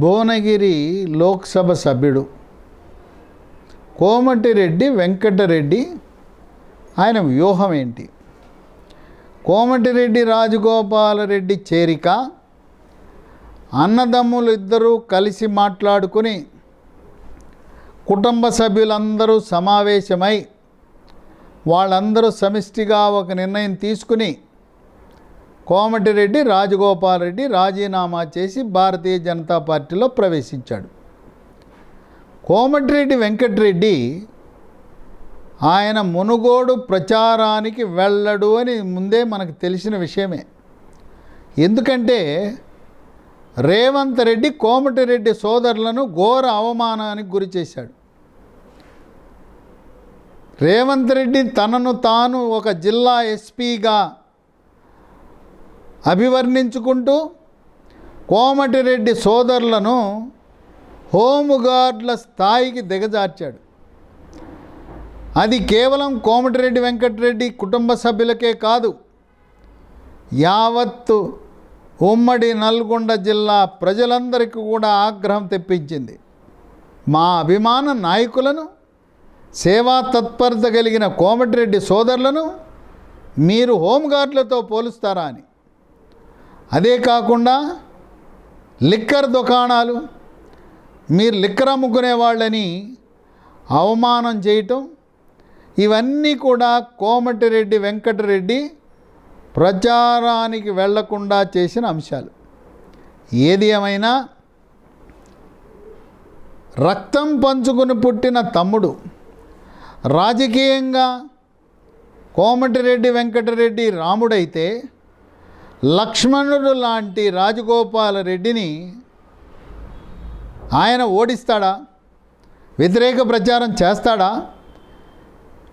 భువనగిరి లోక్సభ సభ్యుడు. కోమటిరెడ్డి వెంకటరెడ్డి ఆయన వ్యూహం ఏంటి? కోమటిరెడ్డి రాజగోపాలరెడ్డి చేరిక అన్నదమ్ములు ఇద్దరూ కలిసి మాట్లాడుకుని కుటుంబ సభ్యులందరూ సమావేశమై వాళ్ళందరూ సమిష్టిగా ఒక నిర్ణయం తీసుకుని కోమటిరెడ్డి రాజగోపాల్ రెడ్డి రాజీనామా చేసి భారతీయ జనతా పార్టీలో ప్రవేశించాడు. కోమటిరెడ్డి వెంకటరెడ్డి ఆయన మునుగోడు ప్రచారానికి వెళ్ళడు అని ముందే మనకు తెలిసిన విషయమే. ఎందుకంటే రేవంత్ రెడ్డి కోమటిరెడ్డి సోదరులను ఘోర అవమానానికి గురి చేశాడు. రేవంత్ రెడ్డి తనను తాను ఒక జిల్లా ఎస్పీగా అభివర్ణించుకుంటూ కోమటిరెడ్డి సోదరులను హోంగార్డుల స్థాయికి దిగజార్చాడు. అది కేవలం కోమటిరెడ్డి వెంకటరెడ్డి కుటుంబ సభ్యులకే కాదు యావత్తు ఉమ్మడి నల్గొండ జిల్లా ప్రజలందరికీ కూడా ఆగ్రహం తెప్పించింది. మా అభిమాన నాయకులను సేవా తత్పరత కలిగిన కోమటిరెడ్డి సోదరులను మీరు హోంగార్డులతో పోలుస్తారా అని. అదే కాకుండా లిక్కర్ దుకాణాలు మీరు లిక్కర్ అమ్ముకునే వాళ్ళని అవమానం చేయటం ఇవన్నీ కూడా కోమటిరెడ్డి వెంకటరెడ్డి ప్రచారానికి వెళ్ళకుండా చేసిన అంశాలు. ఏది ఏమైనా రక్తం పంచుకుని పుట్టిన తమ్ముడు రాజకీయంగా కోమటిరెడ్డి వెంకటరెడ్డి రాముడైతే లక్ష్మణుడు లాంటి రాజగోపాలరెడ్డిని ఆయన ఓడిస్తాడా? వ్యతిరేక ప్రచారం చేస్తాడా?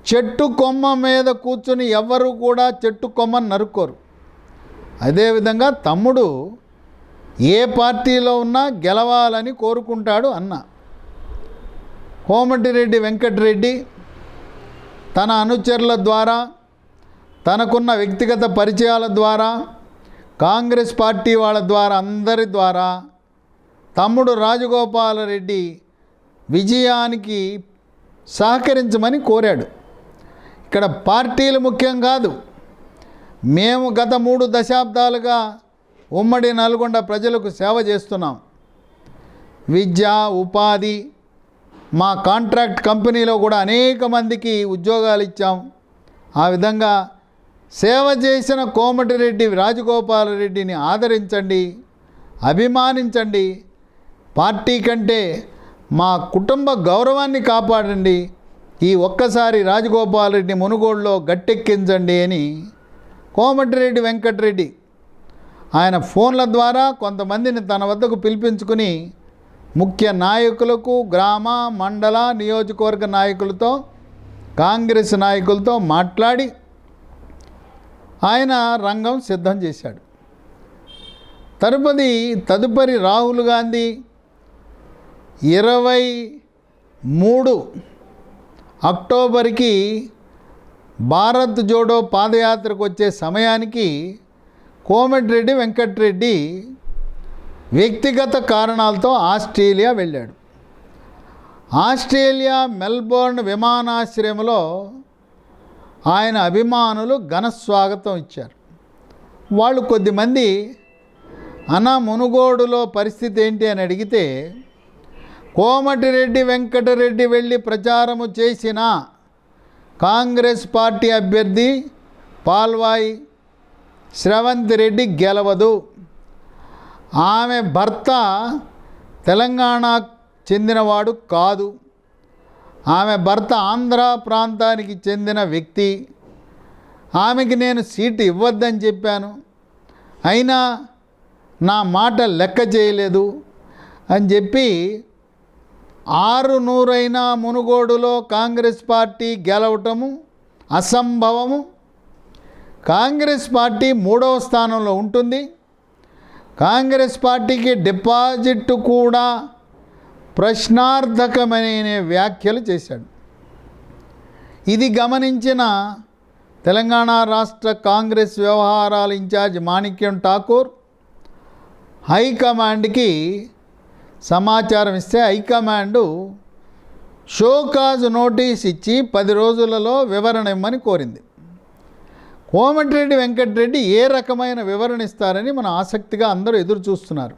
చెట్టు కొమ్మ మీద కూర్చుని ఎవ్వరు కూడా చెట్టు కొమ్మను నరుక్కోరు. అదేవిధంగా తమ్ముడు ఏ పార్టీలో ఉన్నా గెలవాలని కోరుకుంటాడు అన్న. కోమటిరెడ్డి వెంకటరెడ్డి తన అనుచరుల ద్వారా తనకున్న వ్యక్తిగత పరిచయాల ద్వారా కాంగ్రెస్ పార్టీ వాళ్ళ ద్వారా అందరి ద్వారా తమ్ముడు రాజగోపాలరెడ్డి విజయానికి సహకరించమని కోరాడు. ఇక్కడ పార్టీలు ముఖ్యం కాదు. మేము గత మూడు దశాబ్దాలుగా ఉమ్మడి నల్గొండ ప్రజలకు సేవ చేస్తున్నాం. విద్య ఉపాధి మా కాంట్రాక్ట్ కంపెనీలో కూడా అనేక మందికి ఉద్యోగాలు ఇచ్చాం. ఆ విధంగా సేవ చేసిన కోమటిరెడ్డి రాజగోపాలరెడ్డిని ఆదరించండి అభిమానించండి. పార్టీ కంటే మా కుటుంబ గౌరవాన్ని కాపాడండి. ఈ ఒక్కసారి రాజగోపాలరెడ్డి మునుగోడులో గట్టెక్కించండి అని కోమటిరెడ్డి వెంకటరెడ్డి ఆయన ఫోన్ల ద్వారా కొంతమందిని తన వద్దకు పిలిపించుకుని ముఖ్య నాయకులకు గ్రామ మండల నియోజకవర్గ నాయకులతో కాంగ్రెస్ నాయకులతో మాట్లాడి ఆయన రంగం సిద్ధం చేశాడు. తరుపతి తదుపరి రాహుల్ గాంధీ ఇరవై మూడు అక్టోబర్కి భారత్ జోడో పాదయాత్రకు వచ్చే సమయానికి కోమటిరెడ్డి వెంకటరెడ్డి వ్యక్తిగత కారణాలతో ఆస్ట్రేలియా వెళ్ళాడు. ఆస్ట్రేలియా మెల్బోర్న్ విమానాశ్రయంలో ఆయన అభిమానులు ఘన స్వాగతం ఇచ్చారు. వాళ్ళు కొద్దిమంది అన్న మునుగోడులో పరిస్థితి ఏంటి? అని అడిగితే కోమటిరెడ్డి వెంకటరెడ్డి వెళ్ళి ప్రచారము చేసిన కాంగ్రెస్ పార్టీ అభ్యర్థి పాల్వాయి శ్రవంత్ రెడ్డి గెలవదు. ఆమె భర్త తెలంగాణ చెందినవాడు కాదు. ఆమె భర్త ఆంధ్ర ప్రాంతానికి చెందిన వ్యక్తి. ఆమెకి నేను సీటు ఇవ్వద్దని చెప్పాను. అయినా నా మాట లెక్క చేయలేదు అని చెప్పి ఆరు నూరైన మునుగోడులో కాంగ్రెస్ పార్టీ గెలవటము అసంభవము. కాంగ్రెస్ పార్టీ మూడవ స్థానంలో ఉంటుంది. కాంగ్రెస్ పార్టీకి డిపాజిట్ కూడా ప్రశ్నార్థకమైన వ్యాఖ్యలు చేశాడు. ఇది గమనించిన తెలంగాణ రాష్ట్ర కాంగ్రెస్ వ్యవహారాల ఇన్ఛార్జ్ మాణిక్యం ఠాకూర్ హైకమాండ్కి సమాచారం ఇస్తే హైకమాండు షోకాజ్ నోటీస్ ఇచ్చి పది రోజులలో వివరణ ఇమ్మని కోరింది. కోమటిరెడ్డి వెంకటరెడ్డి ఏ రకమైన వివరణ ఇస్తారని మన ఆసక్తిగా అందరూ ఎదురు చూస్తున్నారు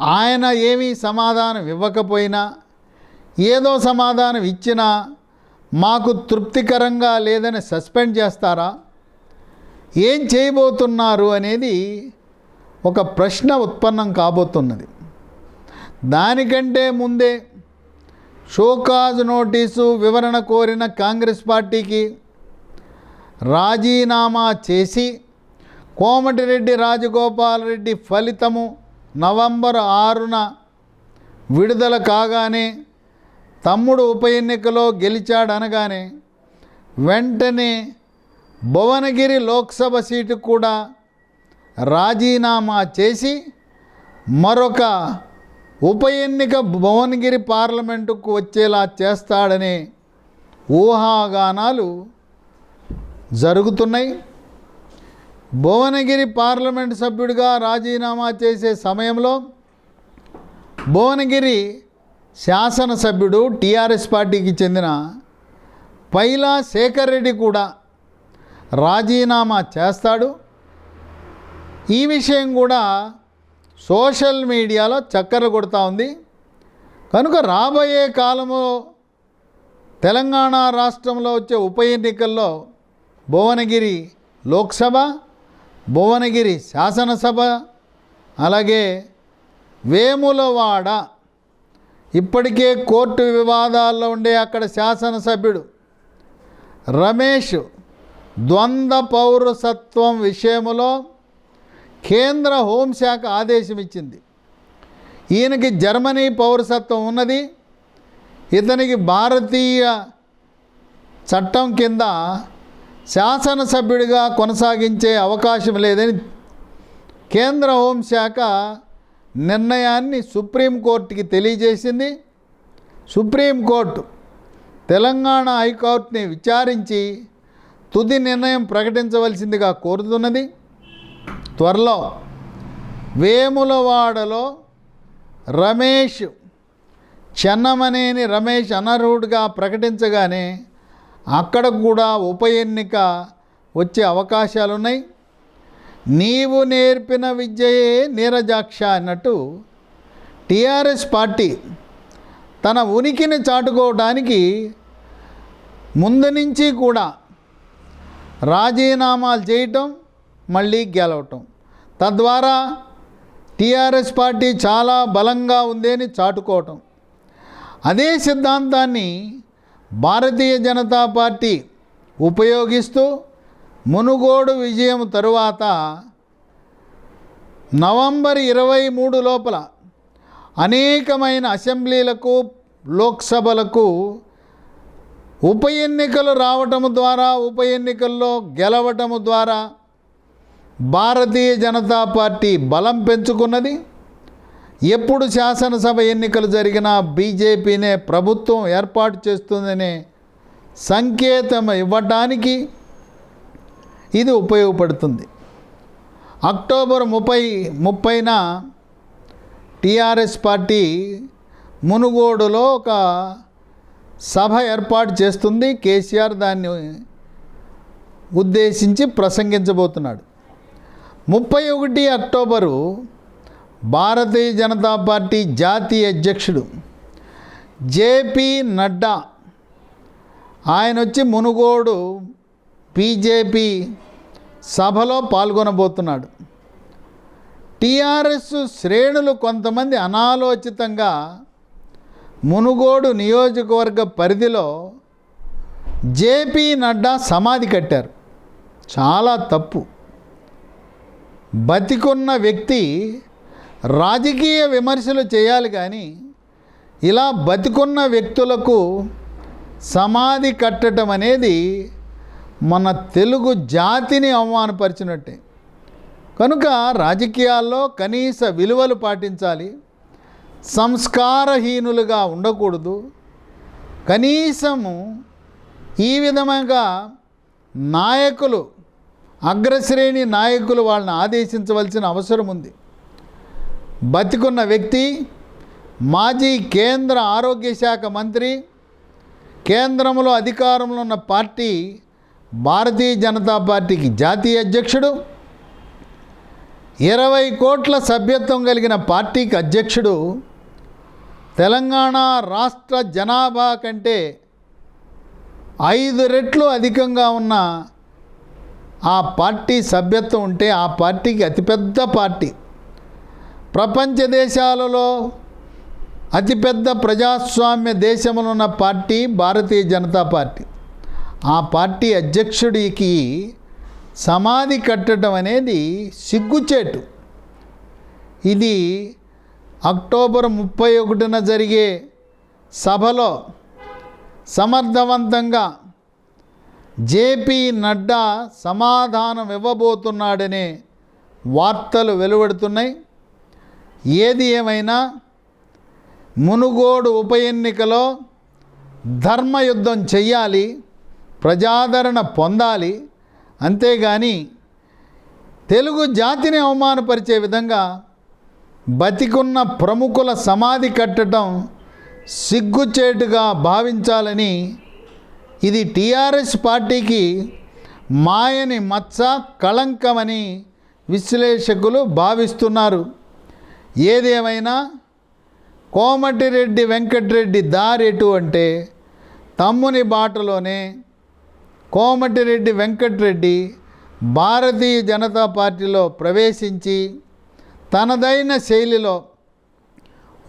ఆయన ఏమీ సమాధానం ఇవ్వకపోయినా ఏదో సమాధానం ఇచ్చినా మాకు తృప్తికరంగా లేదని సస్పెండ్ చేస్తారా? ఏం చేయబోతున్నారు అనేది ఒక ప్రశ్న ఉత్పన్నం కాబోతున్నది. దానికంటే ముందే షోకాజ్ నోటీసు వివరణ కోరిన కాంగ్రెస్ పార్టీకి రాజీనామా చేసి కోమటిరెడ్డి రాజగోపాల్ రెడ్డి ఫలితము నవంబర్ ఆరున విడుదల కాగానే తమ్ముడు ఉప ఎన్నికలో గెలిచాడనగానే వెంటనే భువనగిరి లోక్సభ సీటు కూడా రాజీనామా చేసి మరొక ఉప ఎన్నిక భువనగిరి పార్లమెంటుకు వచ్చేలా చేస్తాడనే ఊహాగానాలు జరుగుతున్నాయి. భువనగిరి పార్లమెంట్ సభ్యుడిగా రాజీనామా చేసే సమయంలో భువనగిరి శాసనసభ్యుడు టీఆర్ఎస్ పార్టీకి చెందిన పైలా శేఖర్ రెడ్డి కూడా రాజీనామా చేస్తాడు. ఈ విషయం కూడా సోషల్ మీడియాలో చక్కర కొడుతూ ఉంది. కనుక రాబోయే కాలంలో తెలంగాణ రాష్ట్రంలో వచ్చే ఉప ఎన్నికల్లో భువనగిరి లోక్సభ భువనగిరి శాసనసభ అలాగే వేములవాడ. ఇప్పటికే కోర్టు వివాదాల్లో ఉండే అక్కడ శాసనసభ్యుడు రమేష్ ద్వంద్వ పౌరసత్వం విషయంలో కేంద్ర హోంశాఖ ఆదేశం ఇచ్చింది ఈయనకి జర్మనీ పౌరసత్వం ఉన్నది. ఇతనికి భారతీయ చట్టం కింద శాసనసభ్యుడిగా కొనసాగించే అవకాశం లేదని కేంద్ర హోంశాఖ నిర్ణయాన్ని సుప్రీంకోర్టుకి తెలియజేసింది. సుప్రీంకోర్టు తెలంగాణ హైకోర్టుని విచారించి తుది నిర్ణయం ప్రకటించవలసిందిగా కోరుతున్నది. త్వరలో వేములవాడలో రమేష్ చెన్నమనేని రమేష్ అనర్హుడిగా ప్రకటించగానే అక్కడ కూడా ఉప ఎన్నిక వచ్చే అవకాశాలు ఉన్నాయి నీవు నేర్పిన విద్యయే నీరజాక్ష అన్నట్టు టీఆర్ఎస్ పార్టీ తన ఉనికిని చాటుకోవడానికి ముందు నుంచి కూడా రాజీనామాలు చేయటం మళ్ళీ గెలవటం. తద్వారా టీఆర్ఎస్ పార్టీ చాలా బలంగా ఉంది అని చాటుకోవటం. అదే సిద్ధాంతాన్ని భారతీయ జనతా పార్టీ ఉపయోగిస్తూ మునుగోడు విజయం తరువాత నవంబర్ ఇరవై మూడు లోపల అనేకమైన అసెంబ్లీలకు లోక్సభలకు ఉప ఎన్నికలు రావటము ద్వారా ఉప ఎన్నికల్లో గెలవటము ద్వారా భారతీయ జనతా పార్టీ బలం పెంచుకున్నది. ఎప్పుడు శాసనసభ ఎన్నికలు జరిగినా బీజేపీనే ప్రభుత్వం ఏర్పాటు చేస్తుందనే సంకేతం ఇవ్వటానికి ఇది ఉపయోగపడుతుంది. అక్టోబర్ ముప్పై ముప్పైన టీఆర్ఎస్ పార్టీ మునుగోడులో ఒక సభ ఏర్పాటు చేస్తుంది. కేసీఆర్ దాన్ని ఉద్దేశించి ప్రసంగించబోతున్నాడు. ముప్పై ఒకటి అక్టోబరు భారతీయ జనతా పార్టీ జాతీయ అధ్యక్షుడు జేపీ నడ్డా. ఆయన వచ్చి మునుగోడు బీజేపీ సభలో పాల్గొనబోతున్నాడు. టీఆర్ఎస్ శ్రేణులు కొంతమంది అనాలోచితంగా మునుగోడు నియోజకవర్గ పరిధిలో జేపీ నడ్డా సమాధి కట్టారు. చాలా తప్పు. బతికున్న వ్యక్తి రాజకీయ విమర్శలు చేయాలి కానీ ఇలా బతికున్న వ్యక్తులకు సమాధి కట్టడం అనేది మన తెలుగు జాతిని అవమానపరిచినట్టే. కనుక రాజకీయాల్లో కనీస విలువలు పాటించాలి. సంస్కారహీనులుగా ఉండకూడదు. కనీసము ఈ విధంగా నాయకులు అగ్రశ్రేణి నాయకులు వాళ్ళని ఆదేశించవలసిన అవసరం ఉంది. బతికున్న వ్యక్తి మాజీ కేంద్ర ఆరోగ్య శాఖ మంత్రి కేంద్రంలో అధికారంలో ఉన్న పార్టీ భారతీయ జనతా పార్టీకి జాతీయ అధ్యక్షుడు ఇరవై కోట్ల సభ్యత్వం కలిగిన పార్టీకి అధ్యక్షుడు తెలంగాణ రాష్ట్ర జనాభా కంటే ఐదు రెట్లు అధికంగా ఉన్న ఆ పార్టీ సభ్యత్వం ఉంటే ఆ పార్టీకి అతిపెద్ద పార్టీ. ప్రపంచ దేశాలలో అతిపెద్ద ప్రజాస్వామ్య దేశమునున్న ఉన్న పార్టీ భారతీయ జనతా పార్టీ. ఆ పార్టీ అధ్యక్షుడికి సమాధి కట్టడం అనేది సిగ్గుచేటు. ఇది అక్టోబర్ ముప్పై ఒకటిన జరిగే సభలో సమర్థవంతంగా జేపీ నడ్డా సమాధానం ఇవ్వబోతున్నాడనే వార్తలు వెలువడుతున్నాయి. ఏది ఏమైనా మునుగోడు ఉప ఎన్నికలో ధర్మయుద్ధం చెయ్యాలి ప్రజాదరణ పొందాలి అంతేగాని తెలుగు జాతిని అవమానపరిచే విధంగా బతికున్న ప్రముఖుల సమాధి కట్టడం సిగ్గుచేటుగా భావించాలని ఇది టీఆర్ఎస్ పార్టీకి మాయని మచ్చ కళంకమని విశ్లేషకులు భావిస్తున్నారు. ఏదేమైనా కోమటిరెడ్డి వెంకటరెడ్డి దారెటు అంటే తమ్ముని బాటలోనే కోమటిరెడ్డి వెంకటరెడ్డి భారతీయ జనతా పార్టీలో ప్రవేశించి తనదైన శైలిలో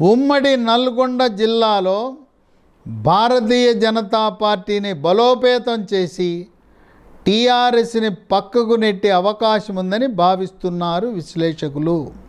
ఉమ్మడి నల్గొండ జిల్లాలో భారతీయ జనతా పార్టీని బలోపేతం చేసి టీఆర్ఎస్ని పక్కకు నెట్టే అవకాశం ఉందని భావిస్తున్నారు విశ్లేషకులు.